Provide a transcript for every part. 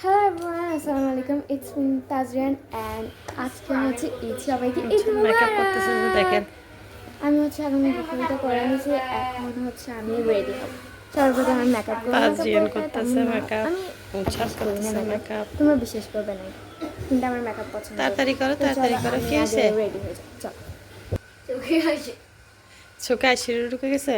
Hello everyone আসসালামু আলাইকুম it's mean Tajrian and আজকে হচ্ছে ঈদ। সবাইকে ঈদ মেকআপ করতেছে যে দেখেন। আমি হচ্ছে আগামী বিপরীতে করে নিয়েছি এখন হচ্ছে আমি রেডি হব সর্বপ্রথম আমি মেকআপ করতে করতেছে তেমন না। আমি উচ্ছ্বাস করতেছে মেকআপ তোমরা বিশ্বাস করবে না। কিন্তু আমার মেকআপ পছন্দ। তাড়াতাড়ি করো, তাড়াতাড়ি করো, কি হয়েছে? রেডি হয়ে যাও চল। চোখে হয়েছে চোখে আইসিরি ঢুকে গেছে?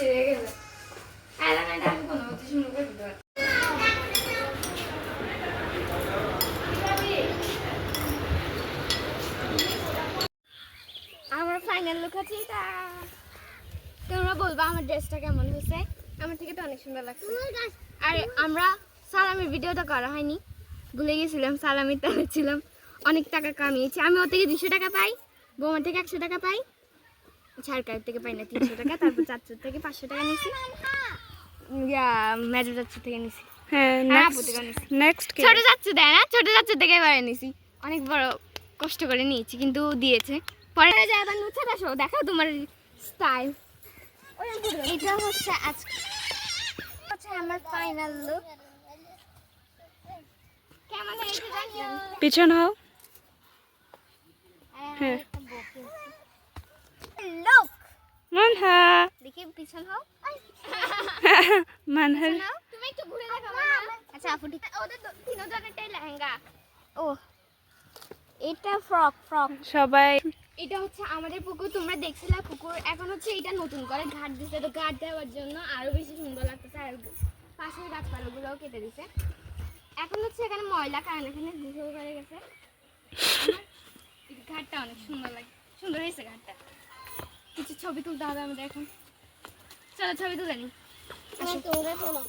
পারি। আমার ফাইনাল লুক আছে এটা। তোমরা বলবা আমার ড্রেসটা কেমন হয়েছে? আমার থেকে তো অনেক সুন্দর লাগছে। আর আমরা সালামির ভিডিওটা করা হয়নি। ভুলে গেছিলাম, সালামির তালে ছিলাম। অনেক টাকা কামিয়েছি। আমি ওর থেকে দুশো টাকা পাই, বৌমার থেকে একশো টাকা পাই। ঝাড়কার থেকে পাই না তিনশো টাকা তারপর চারশোর থেকে পাঁচশো টাকা নিয়েছি। ইয়া চাচ্ছু থেকে নিয়েছি। হ্যাঁ হ্যাঁ। নেক্সট ছোট দেয় না ছোট থেকে এবারে নিছি অনেক বড় কষ্ট করে নিয়েছি কিন্তু দিয়েছে। পরে যা আবার নুচ্ছে দেখো তোমার স্টাইল এটা হচ্ছে আজকে হচ্ছে আমার ফাইনাল লুক কেমন হয়েছে পিছন হও। হ্যাঁ। লোক মানহা। দেখি পিছন হও। মানহা। তুমি একটু ঘুরে দেখাও না আচ্ছা আপু ঠিক ওদের তিনজনেরটাই লেহেঙ্গা। ও এটা ফ্রক ফ্রক। সবাই এটা হচ্ছে আমাদের পুকুর তোমরা দেখছিলে পুকুর। এখন হচ্ছে এটা নতুন করে ঘাট দিচ্ছে তো ঘাট দেওয়ার জন্য আরও বেশি সুন্দর লাগতেছে। আর পাশের গাছপালাগুলোও কেটে দিছে। এখন হচ্ছে এখানে ময়লা কারণ এখানে গোসল করে গেছে। ঘাটটা অনেক সুন্দর লাগে সুন্দর হয়েছে ঘাটটা। কিছু ছবি তুলতে হবে আমাদের এখন। চলো ছবি তুলে নি। তোমরা তোলো।